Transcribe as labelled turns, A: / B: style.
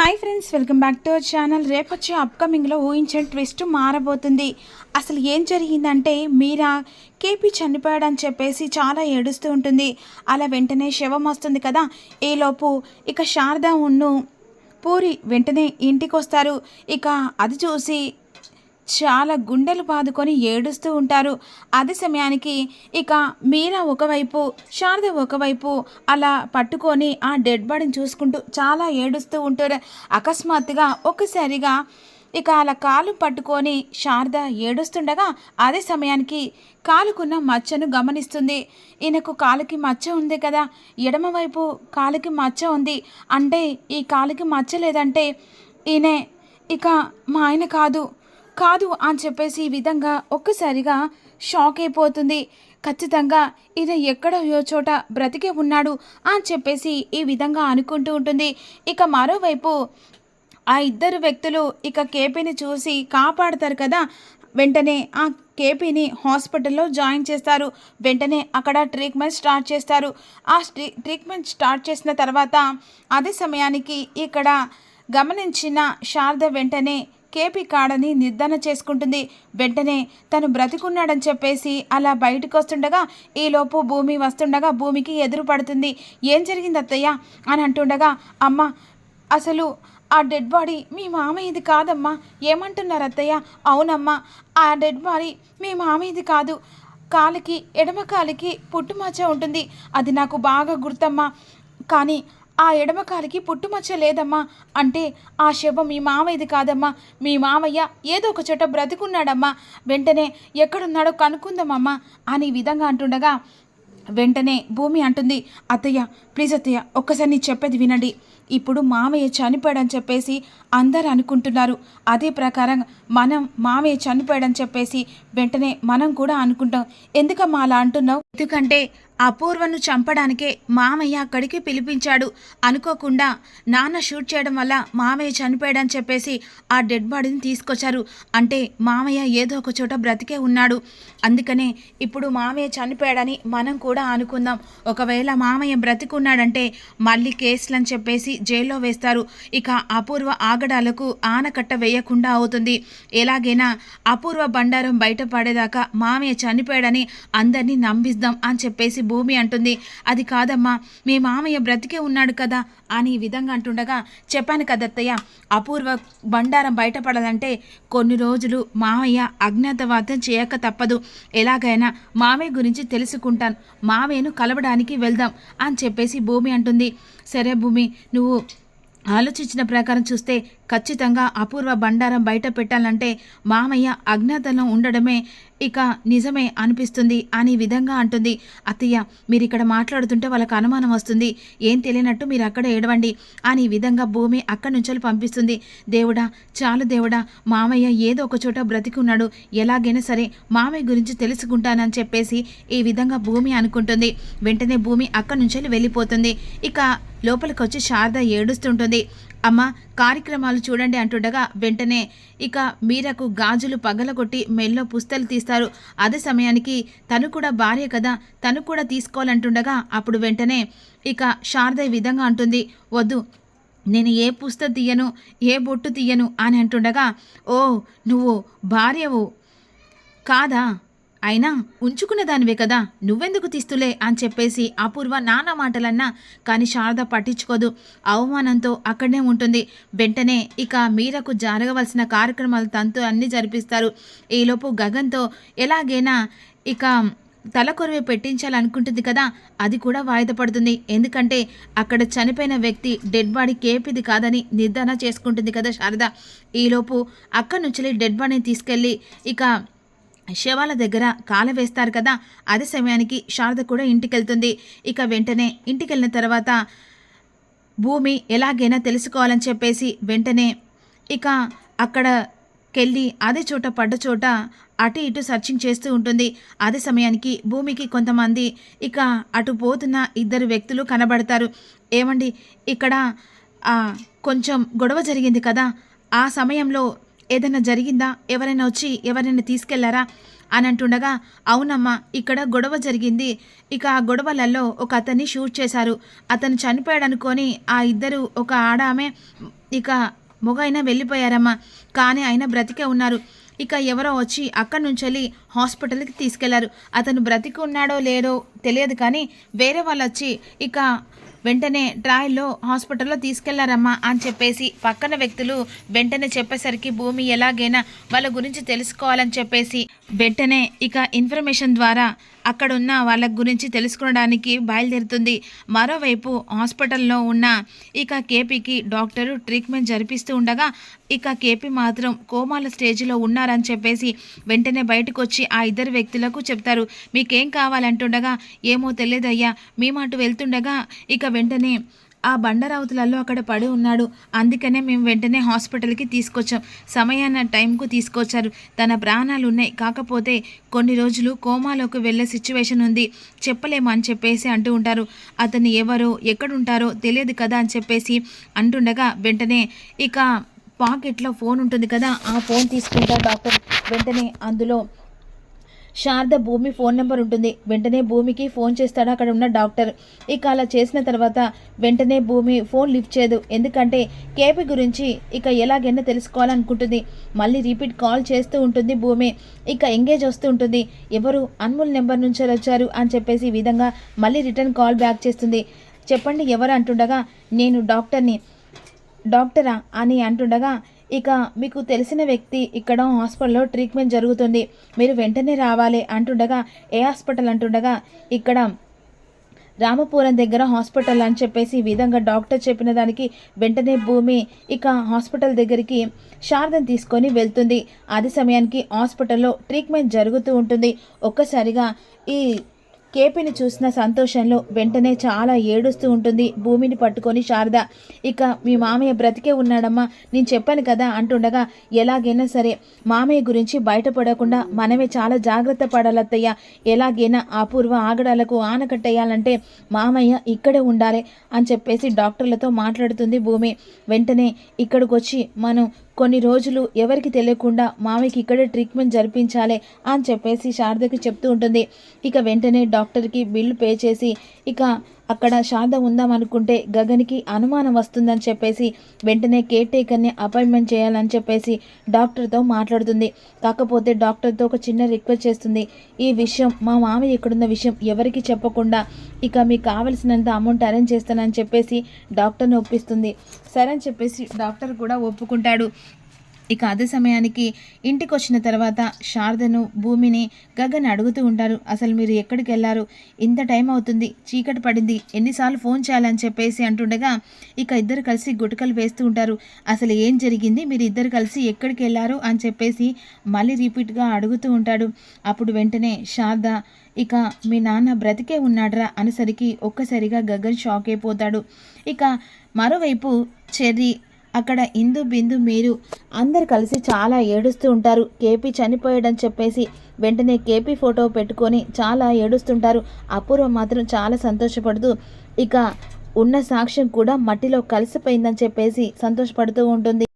A: Hi friends welcome back to our channel రేపొచ్చే అప్కమింగ్లో ఊహించిన twist మారబోతుంది. అసలు ఏం జరిగిందంటే మీరా కేపీ చనిపోయాడని చెప్పేసి చాలా ఏడుస్తూ ఉంటుంది. అలా వెంటనే శవం వస్తుంది కదా. ఈలోపు ఇక శారద ఉన్ను పూరి వెంటనే ఇంటికి వస్తారు ఇక అది చూసి చాలా గుండెలు బాదుకొని ఏడుస్తూ ఉంటారు. అదే సమయానికి ఇక మీరా ఒకవైపు శారద ఒకవైపు అలా పట్టుకొని ఆ డెడ్ బాడీని చూసుకుంటూ చాలా ఏడుస్తూ ఉంటారు. అకస్మాత్తుగా ఒకసారిగా ఇక అలా కాలు పట్టుకొని శారద ఏడుస్తుండగా అదే సమయానికి కాలుకున్న మచ్చను గమనిస్తుంది. ఈయనకు కాలుకి మచ్చ ఉంది కదా ఎడమవైపు కాలుకి మచ్చ ఉంది. అంటే ఈ కాలుకి మచ్చ లేదంటే ఈయనే ఇక మా ఆయన కాదు. కాదు అని చెప్పేసి ఈ విధంగా ఒక్కసారిగా షాక్ అయిపోతుంది. ఖచ్చితంగా ఈయన ఎక్కడో చోట బ్రతికే ఉన్నాడు అని చెప్పేసి ఈ విధంగా అనుకుంటూ ఉంటుంది. ఇక మరోవైపు ఆ ఇద్దరు వ్యక్తులు ఇక కేపీని చూసి కాపాడతారు కదా. వెంటనే ఆ కేపీని హాస్పిటల్లో జాయిన్ చేస్తారు. వెంటనే అక్కడ ట్రీట్మెంట్ స్టార్ట్ చేస్తారు. ఆ ట్రీట్మెంట్ స్టార్ట్ చేసిన తర్వాత అదే సమయానికి ఇక్కడ గమనించిన శారద వెంటనే కేపీ కాడని నిర్ధారణ చేసుకుంటుంది. వెంటనే తను బ్రతికున్నాడని చెప్పేసి అలా బయటకు వస్తుండగా ఈలోపు భూమి వస్తుండగా భూమికి ఎదురు పడుతుంది. ఏం జరిగింది అత్తయ్య? అని అంటుండగా అమ్మ అసలు ఆ డెడ్ బాడీ మీ మామయ్యది కాదమ్మా. ఏమంటున్నారు అత్తయ్య? అవునమ్మా ఆ డెడ్ బాడీ మీ మామయ్యది కాదు. కాలికి ఎడమ కాలికి పుట్టుమచ్చ ఉంటుంది. అది నాకు బాగా గుర్తమ్మా. కానీ ఆ ఎడమ కాలికి పుట్టుమచ్చ లేదమ్మా. అంటే ఆ శవం మీ మామయ్యది కాదమ్మా. మీ మామయ్య ఏదో ఒక చోట బ్రతికున్నాడమ్మా. వెంటనే ఎక్కడున్నాడో కనుక్కుందామమ్మా అని విధంగా అంటుండగా వెంటనే భూమి అంటుంది అత్తయ్య ప్లీజ్ అత్తయ్య ఒక్కసారి నీ చెప్పేది వినండి. ఇప్పుడు మామయ్య చనిపోయాడని చెప్పేసి అందరు అనుకుంటున్నారు. అదే ప్రకారం మనం మామయ్య చనిపోయాడని చెప్పేసి వెంటనే మనం కూడా అనుకుంటాం. ఎందుకమ్మా అలా అంటున్నావు? ఎందుకంటే అపూర్వను చంపడానికే మామయ్య అక్కడికి పిలిపించాడు. అనుకోకుండా నాన్న షూట్ చేయడం వల్ల మామయ్య చనిపోయాడని చెప్పేసి ఆ డెడ్ బాడీని తీసుకొచ్చారు. అంటే మామయ్య ఏదో ఒక చోట బ్రతికే ఉన్నాడు. అందుకనే ఇప్పుడు మామయ్య చనిపోయాడని మనం కూడా అనుకుందాం. ఒకవేళ మామయ్య బ్రతికున్నాడంటే మళ్ళీ కేసులు అని చెప్పేసి జైల్లో వేస్తారు. ఇక అపూర్వ ఆగడాలకు ఆనకట్ట వేయకుండా అవుతుంది. ఎలాగైనా అపూర్వ బండారం బయటపడేదాకా మామయ్య చనిపోయాడని అందరినీ నమ్మిద్దాం అని చెప్పేసి భూమి అంటుంది. అది కాదమ్మా మీ మామయ్య బ్రతికే ఉన్నాడు కదా అని ఈ విధంగా అంటుండగా చెప్పాను కదత్తయ్య అపూర్వ బండారం బయటపడాలంటే కొన్ని రోజులు మామయ్య అజ్ఞాతవాదం చేయక తప్పదు. ఎలాగైనా మామయ్య గురించి తెలుసుకుంటాను. మామయ్యను కలవడానికి వెళ్దాం అని చెప్పేసి భూమి అంటుంది. సరే భూమి నువ్వు ఆలోచించిన ప్రకారం చూస్తే ఖచ్చితంగా అపూర్వ బండారం బయట పెట్టాలంటే మామయ్య అజ్ఞాతంలో ఉండడమే ఇక నిజమే అనిపిస్తుంది అని విధంగా అంటుంది. అత్తయ్య మీరు ఇక్కడ మాట్లాడుతుంటే వాళ్ళకి అనుమానం వస్తుంది. ఏం తెలియనట్టు మీరు అక్కడ ఏడవండి అని విధంగా భూమి అక్కడి నుంచి పంపిస్తుంది. దేవుడా చాలు దేవుడా మామయ్య ఏదో ఒక చోట బ్రతికున్నాడు. ఎలాగైనా సరే మామయ్య గురించి తెలుసుకుంటానని చెప్పేసి ఈ విధంగా భూమి అనుకుంటుంది. వెంటనే భూమి అక్కడి నుంచి వెళ్ళిపోతుంది. ఇక లోపలికి వచ్చి శారద ఏడుస్తుంటుంది. అమ్మ కార్యక్రమాలు చూడండి అంటుండగా వెంటనే ఇక మీరకు గాజులు పగలగొట్టి మెల్లో పుస్తలు తీస్తారు. అదే సమయానికి తను కూడా భార్య కదా తను కూడా తీసుకోవాలంటుండగా అప్పుడు వెంటనే ఇక శారద విధంగా అంటుంది వద్దు నేను ఏ పుస్తక తీయను ఏ బొట్టు తీయను అని అంటుండగా ఓ నువ్వు భార్యవు కాదా? అయినా ఉంచుకున్న దానివే కదా నువ్వెందుకు తీస్తులే అని చెప్పేసి అపూర్వ నానా మాటలన్నా కానీ శారద పట్టించుకోదు. అవమానంతో అక్కడనే ఉంటుంది. వెంటనే ఇక మీరకు జరగవలసిన కార్యక్రమాలు తంతు అన్నీ జరిపిస్తారు. ఈలోపు గగన్తో ఎలాగైనా ఇక తలకొరివి పెట్టించాలనుకుంటుంది కదా అది కూడా వాయిదా పడుతుంది. ఎందుకంటే అక్కడ చనిపోయిన వ్యక్తి డెడ్ బాడీ కేపిది కాదని నిర్ధారణ చేసుకుంటుంది కదా శారద. ఈలోపు అక్కడి నుంచి డెడ్ బాడీని తీసుకెళ్ళి ఇక శవాల దగ్గర కాల వేస్తారు కదా అదే సమయానికి శారద కూడా ఇంటికెళ్తుంది. ఇక వెంటనే ఇంటికెళ్ళిన తర్వాత భూమి ఎలాగైనా తెలుసుకోవాలని చెప్పేసి వెంటనే ఇక అక్కడకెళ్ళి అదే చోట పడ్డ చోట అటు ఇటు సర్చింగ్ చేస్తూ ఉంటుంది. అదే సమయానికి భూమికి కొంతమంది ఇక అటు పోతున్న ఇద్దరు వ్యక్తులు కనబడతారు. ఏమండి ఇక్కడ కొంచెం గొడవ జరిగింది కదా ఆ సమయంలో ఏదైనా జరిగిందా? ఎవరైనా వచ్చి ఎవరైనా తీసుకెళ్ళారా? అని అంటుండగా అవునమ్మా ఇక్కడ గొడవ జరిగింది. ఇక ఆ గొడవలలో ఒక అతన్ని షూట్ చేశారు. అతను చనిపోయాడు అనుకొని ఆ ఇద్దరు ఒక ఆడ ఆమె ఇక మొగ అయినా వెళ్ళిపోయారమ్మా. కానీ ఆయన బ్రతికే ఉన్నారు. ఇక ఎవరో వచ్చి అక్కడి నుంచి వెళ్ళి హాస్పిటల్కి తీసుకెళ్ళారు. అతను బ్రతికి ఉన్నాడో లేడో తెలియదు కానీ వేరే వాళ్ళు వచ్చి ఇక వెంటనే ట్రాయ్లో హాస్పిటల్లో తీసుకెళ్ళారమ్మా అని చెప్పేసి పక్కన వ్యక్తులు వెంటనే చెప్పేసరికి భూమి ఎలాగైనా వాళ్ళ గురించి తెలుసుకోవాలని చెప్పేసి వెంటనే ఇక ఇన్ఫర్మేషన్ ద్వారా అక్కడున్న వాళ్ళ గురించి తెలుసుకోవడానికి బయలుదేరుతుంది. మరోవైపు హాస్పిటల్లో ఉన్న ఇక కేపీకి డాక్టరు ట్రీట్మెంట్ జరిపిస్తూ ఉండగా ఇక కేపీ మాత్రం కోమాల స్టేజ్లో ఉన్నారని చెప్పేసి వెంటనే బయటకు వచ్చి ఆ ఇద్దరు వ్యక్తులకు చెప్తారు. మీకేం కావాలంటుండగా ఏమో తెలియదయ్యా మేము అటు వెళ్తుండగా ఇక వెంటనే ఆ బండరావుతులలో అక్కడ పడి ఉన్నాడు. అందుకనే మేము వెంటనే హాస్పిటల్కి తీసుకొచ్చాం. సమయాన టైంకు తీసుకొచ్చారు. తన ప్రాణాలు ఉన్నాయి కాకపోతే కొన్ని రోజులు కోమాలోకి వెళ్ళే సిచ్యువేషన్ ఉంది. చెప్పలేము అని చెప్పేసి అంటూ ఉంటారు. అతను ఎవరో ఎక్కడుంటారో తెలియదు కదా అని చెప్పేసి అంటుండగా వెంటనే ఇక పాకెట్లో ఫోన్ ఉంటుంది కదా ఆ ఫోన్ తీసుకుంటారు డాక్టర్. వెంటనే అందులో శారద భూమి ఫోన్ నెంబర్ ఉంటుంది. వెంటనే భూమికి ఫోన్ చేస్తాడు. అక్కడ ఉన్న డాక్టర్ ఇక అలా చేసిన తర్వాత వెంటనే భూమి ఫోన్ లిఫ్ట్ చేయదు. ఎందుకంటే కేపీ గురించి ఇక ఎలాగైనా తెలుసుకోవాలనుకుంటుంది. మళ్ళీ రిపీట్ కాల్ చేస్తూ ఉంటుంది భూమి. ఇక ఎంగేజ్ వస్తూ ఉంటుంది. ఎవరు? అన్ముల్ నెంబర్ నుంచి వచ్చారు అని చెప్పేసి ఈ విధంగా మళ్ళీ రిటర్న్ కాల్ బ్యాక్ చేస్తుంది. చెప్పండి ఎవరు అంటుండగా నేను డాక్టర్ని. డాక్టరా అని అంటుండగా ఇక మీకు తెలిసిన వ్యక్తి ఇక్కడ హాస్పిటల్లో ట్రీట్మెంట్ జరుగుతుంది. మీరు వెంటనే రావాలి అంటుండగా ఏ హాస్పిటల్ అంటుండగా ఇక్కడ రామపురం దగ్గర హాస్పిటల్ అని చెప్పేసి ఈ విధంగా డాక్టర్ చెప్పిన దానికి వెంటనే భూమి ఇక హాస్పిటల్ దగ్గరికి శారదను తీసుకొని వెళ్తుంది. అదే సమయానికి హాస్పిటల్లో ట్రీట్మెంట్ జరుగుతూ ఉంటుంది. ఒక్కసారిగా ఈ కేపీని చూసిన సంతోషంలో వెంటనే చాలా ఏడుస్తూ ఉంటుంది. భూమిని పట్టుకొని శారద ఇక మీ మామయ్య బ్రతికే ఉన్నాడమ్మా నేను చెప్పాను కదా అంటుండగా ఎలాగైనా సరే మామయ్య గురించి బయటపడకుండా మనమే చాలా జాగ్రత్త పడాలత్తయ్య. ఎలాగైనా అపూర్వ ఆగడాలకు ఆనకట్టేయాలంటే మామయ్య ఇక్కడే ఉండాలి అని చెప్పేసి డాక్టర్లతో మాట్లాడుతుంది భూమి. వెంటనే ఇక్కడికి వచ్చి మనం కొన్ని రోజులు ఎవరికి తెలియకుండా మామయ్యకి ఇక్కడే ట్రీట్మెంట్ జరిపించాలి అని చెప్పేసి శారదకి చెప్తూ ఉంటుంది. ఇక వెంటనే డాక్టర్కి బిల్లు పే చేసి ఇక అక్కడ శారద ఉందామనుకుంటే గగన్కి అనుమానం వస్తుందని చెప్పేసి వెంటనే కేర్ టేకర్ని అపాయింట్మెంట్ చేయాలని చెప్పేసి డాక్టర్తో మాట్లాడుతుంది. కాకపోతే డాక్టర్తో ఒక చిన్న రిక్వెస్ట్ చేస్తుంది. ఈ విషయం మా మామ ఇక్కడున్న విషయం ఎవరికి చెప్పకుండా ఇక మీకు కావలసినంత అమౌంట్ అరేంజ్ చేస్తానని చెప్పేసి డాక్టర్ని ఒప్పిస్తుంది. సరే అని చెప్పేసి డాక్టర్ కూడా ఒప్పుకుంటాడు. ఇక అదే సమయానికి ఇంటికి వచ్చిన తర్వాత శారదను భూమిని గగన్ అడుగుతూ ఉంటారు. అసలు మీరు ఎక్కడికి వెళ్ళారు? ఇంత టైం అవుతుంది. చీకటి పడింది. ఎన్నిసార్లు ఫోన్ చేయాలని చెప్పేసి అంటుండగా ఇక ఇద్దరు కలిసి గుటకలు వేస్తూ ఉంటారు. అసలు ఏం జరిగింది? మీరు ఇద్దరు కలిసి ఎక్కడికి వెళ్ళారు? అని చెప్పేసి మళ్ళీ రిపీట్గా అడుగుతూ ఉంటాడు. అప్పుడు వెంటనే శారద ఇక మీ నాన్న బ్రతికే ఉన్నాడ్రా అనేసరికి ఒక్కసారిగా గగన్ షాక్ అయిపోతాడు. ఇక మరోవైపు చెర్రీ అక్కడ ఇందు బిందు మీరు అందరు కలిసి చాలా ఏడుస్తూ ఉంటారు. కేపీ చనిపోయాడని చెప్పేసి వెంటనే కేపీ ఫోటో పెట్టుకొని చాలా ఏడుస్తుంటారు. అపూర్వ మాత్రం చాలా సంతోషపడుతూ ఇక ఉన్న సాక్ష్యం కూడా మట్టిలో కలిసిపోయిందని చెప్పేసి సంతోషపడుతూ ఉంటుంది.